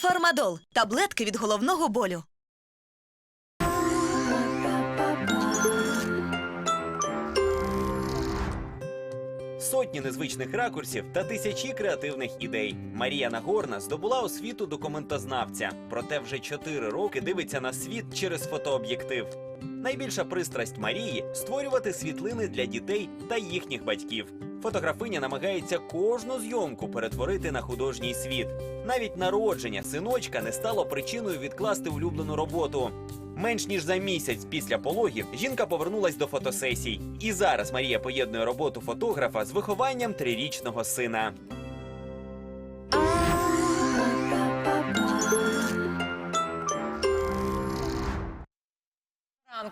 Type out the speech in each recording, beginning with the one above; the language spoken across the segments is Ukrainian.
Фармадол таблетки від головного болю. Сотні незвичних ракурсів та тисячі креативних ідей. Марія Нагорна здобула освіту документознавця, проте вже чотири роки дивиться на світ через фотооб'єктив. Найбільша пристрасть Марії створювати світлини для дітей та їхніх батьків. Фотографиня намагається кожну зйомку перетворити на художній світ. Навіть народження синочка не стало причиною відкласти улюблену роботу. Менш ніж за місяць після пологів жінка повернулась до фотосесій. І зараз Марія поєднує роботу фотографа з вихованням трирічного сина.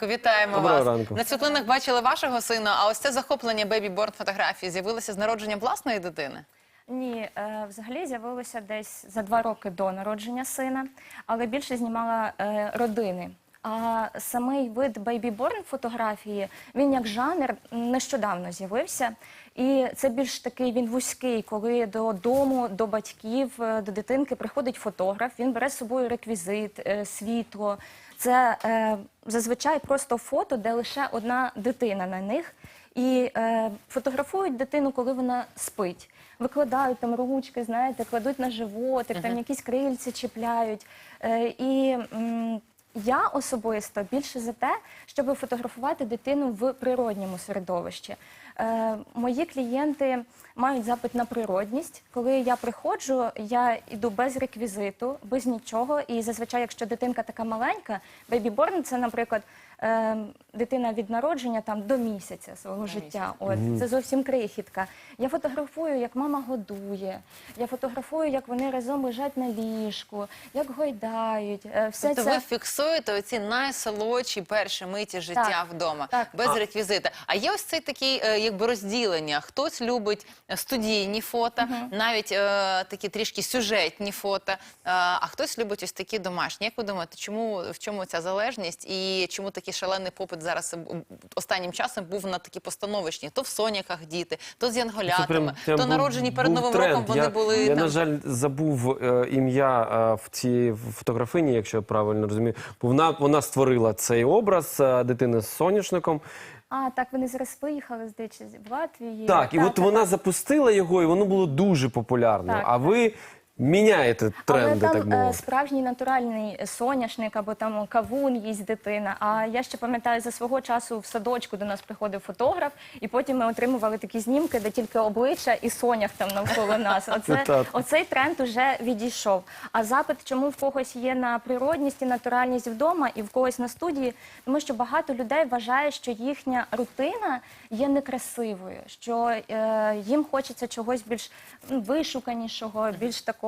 Ранку, вітаємо Доброго вас. ранку. На світлинах бачили вашого сина, а ось це захоплення бебі-борн фотографії з'явилося з народженням власної дитини. Ні, е, взагалі з'явилося десь за два роки до народження сина, але більше знімала е, родини. А самий вид бейбі-борн фотографії він як жанр нещодавно з'явився. І це більш такий він вузький, коли додому, до батьків, е, до дитинки приходить фотограф. Він бере з собою реквізит, світло. Це е, зазвичай просто фото, де лише одна дитина на них. І е, фотографують дитину, коли вона спить. Викладають там ручки, знаєте, кладуть на животик, там якісь крильці чіпляють. Е, і м, я особисто більше за те, щоб фотографувати дитину в природньому середовищі. Е, мої клієнти мають запит на природність. Коли я приходжу, я йду без реквізиту, без нічого. І зазвичай, якщо дитинка така маленька, бейбі-борн це, наприклад, е, дитина від народження там до місяця свого життя. От це зовсім крихітка. Я фотографую, як мама годує. Я фотографую, як вони разом лежать на ліжку, як гойдають. Е, Все Тобто це ви фіксуєте оці найсолодші перші миті життя Так, вдома, так. без реквізита. А є ось цей такий е, якби розділення. Хтось любить студійні фото, навіть е, такі трішки сюжетні фото, е, а хтось любить ось такі домашні. Як ви думаєте, чому в чому ця залежність і чому такий шалений попит зараз е, останнім часом був на такі постановочні? То в соняках діти, то з янголятами, то був- народжені перед був новим тренд. роком вони я, були Я, там. на жаль, забув е, ім'я е, в цій фотографині, якщо я правильно розумію. Вона, вона створила цей образ е, дитини з соняшником. а так вони зараз виїхали здається, в Латвії. Так, і Так, от так, вона так. запустила його, і воно було дуже популярно. Так, а ви міняєте тренди, Але так там е, мовити. справжній натуральний соняшник або там кавун їсть дитина. А я ще пам'ятаю, за свого часу в садочку до нас приходив фотограф, і потім ми отримували такі знімки, де тільки обличчя і сонях там навколо нас. Оце, Так. оцей тренд уже відійшов. А запит, чому в когось є на природність і натуральність вдома, і в когось на студії, тому що багато людей вважає, що їхня рутина є некрасивою, що е, їм хочеться чогось більш м, вишуканішого, більш такого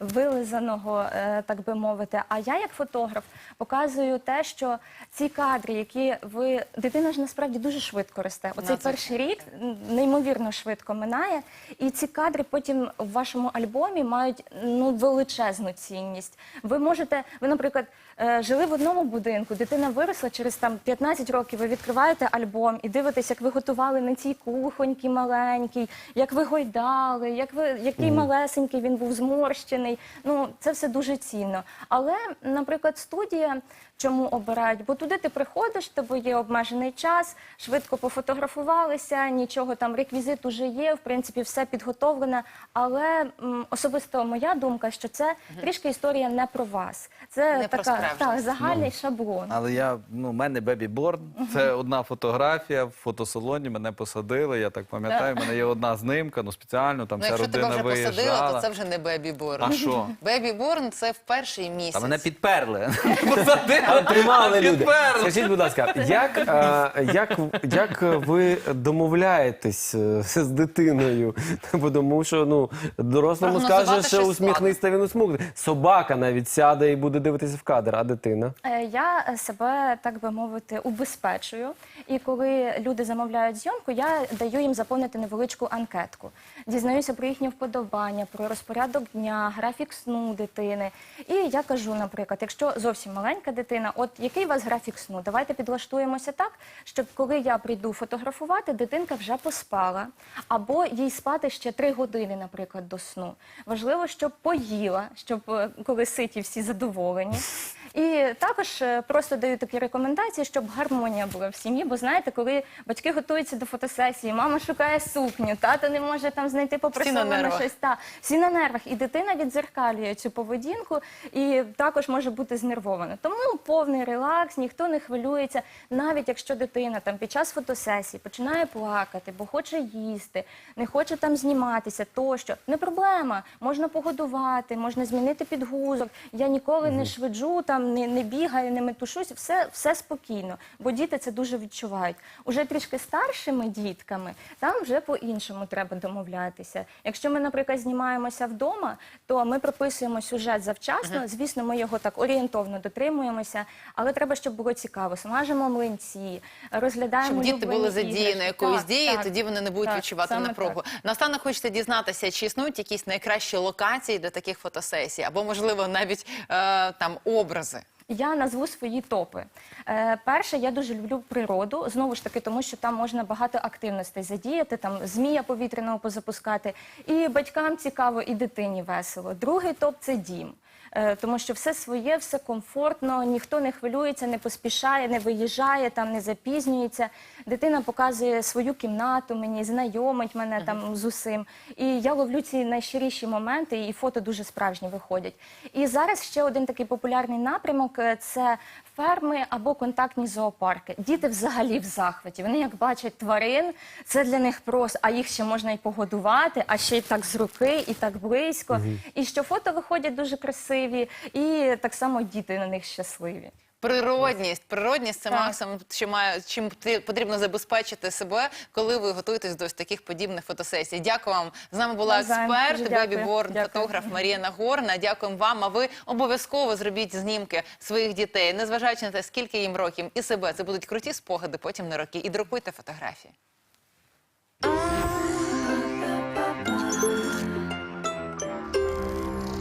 вилизаного, е, так би мовити. А я, як фотограф, показую те, що ці кадри, які ви дитина ж насправді дуже швидко росте. Оцей перший рік неймовірно швидко минає, і ці кадри потім в вашому альбомі мають ну величезну цінність. Ви можете, ви, наприклад, е, жили в одному будинку, дитина виросла через там 15 років. Ви відкриваєте альбом і дивитесь, як ви готували на цій кухоньки маленькій, як ви гойдали, як ви який малесенький він був зморщений. Ну це все дуже цінно. Але, наприклад, студія. Чому обирають? Бо туди ти приходиш, в тебе є обмежений час, швидко пофотографувалися, нічого там, реквізит уже є, в принципі, все підготовлене. Але м, особисто моя думка, що це трішки історія не про вас. Це Не про така справжність. так, загальний шаблон. Але я, ну, в мене Бебі Борн. Це одна фотографія в фотосалоні. Мене посадили. Я так пам'ятаю. У мене є одна знимка, ну спеціально там Ну, вся якщо тебе родина вже посадили, виїжджала. то це вже не бебі-борн. А що? Бебі-борн це в перший місяць. Та мене підперли. Посадили, Тримали люди. Скажіть, будь ласка, як, е, як, як ви домовляєтесь е, з дитиною? Бо тому що ну дорослому Прогнозувати скаже, що щось усміхнися, він усміхне. Собака навіть сяде і буде дивитися в кадр, а дитина. Е, Я е, себе, так би мовити, убезпечую. І коли люди замовляють зйомку, я даю їм заповнити невеличку анкетку. Дізнаюся про їхні вподобання, про розпорядок дня, графік сну дитини. І я кажу, наприклад, якщо зовсім маленька дитина, от який у вас графік сну? Давайте підлаштуємося так, щоб коли я прийду фотографувати, дитинка вже поспала, або їй спати ще три години, наприклад, до сну. Важливо, щоб поїла, щоб е, коли ситі всі задоволені. І також е, просто даю такі рекомендації, щоб гармонія була в сім'ї. Бо знаєте, коли батьки готуються до фотосесії, мама шукає сукню, тато не може там знайти попресоване нервах. щось. Та всі на нервах, і дитина відзеркалює цю поведінку, і також може бути знервована. Тому повний релакс, ніхто не хвилюється. Навіть якщо дитина там під час фотосесії починає плакати, бо хоче їсти, не хоче там зніматися, тощо не проблема. Можна погодувати, можна змінити підгузок. Я ніколи не швиджу, там не, не бігаю, не метушусь. Все, все спокійно, бо діти це дуже відчувають. Уже трішки старшими дітками там вже по-іншому треба домовлятися. Якщо ми, наприклад, знімаємося вдома, то ми прописуємо сюжет завчасно. Звісно, ми його так орієнтовно дотримуємося, але треба, щоб було цікаво. Смажимо млинці, розглядаємо Щоб діти були задіяні Так, дією, так, тоді вони не будуть так, відчувати напругу. Наостанок хочете дізнатися, чи існують якісь найкращі локації для таких фотосесій, або можливо навіть е, там образи. Я назву свої топи. Е, перше, я дуже люблю природу. Знову ж таки, тому що там можна багато активностей задіяти, там змія повітряного позапускати. І батькам цікаво, і дитині весело. Другий топ це дім. Е, Тому що все своє, все комфортно, ніхто не хвилюється, не поспішає, не виїжджає, там не запізнюється. Дитина показує свою кімнату мені, знайомить мене там з усім. І я ловлю ці найщиріші моменти, і фото дуже справжні виходять. І зараз ще один такий популярний напрямок е, це ферми або контактні зоопарки. Діти взагалі в захваті. Вони як бачать тварин, це для них просто, а їх ще можна і погодувати, а ще й так з руки, і так близько. І що фото виходять дуже красиві, і так само діти на них щасливі. Природність, природність це Так. максимум, що має чим потрібно забезпечити себе, коли ви готуєтесь до ось таких подібних фотосесій. Дякую вам. З нами була експерт, бебі-борн, фотограф Марія Нагорна. Дякуємо вам. А ви обов'язково зробіть знімки своїх дітей, незважаючи на те, скільки їм років, і себе. Це будуть круті спогади потім на роки. І друкуйте фотографії.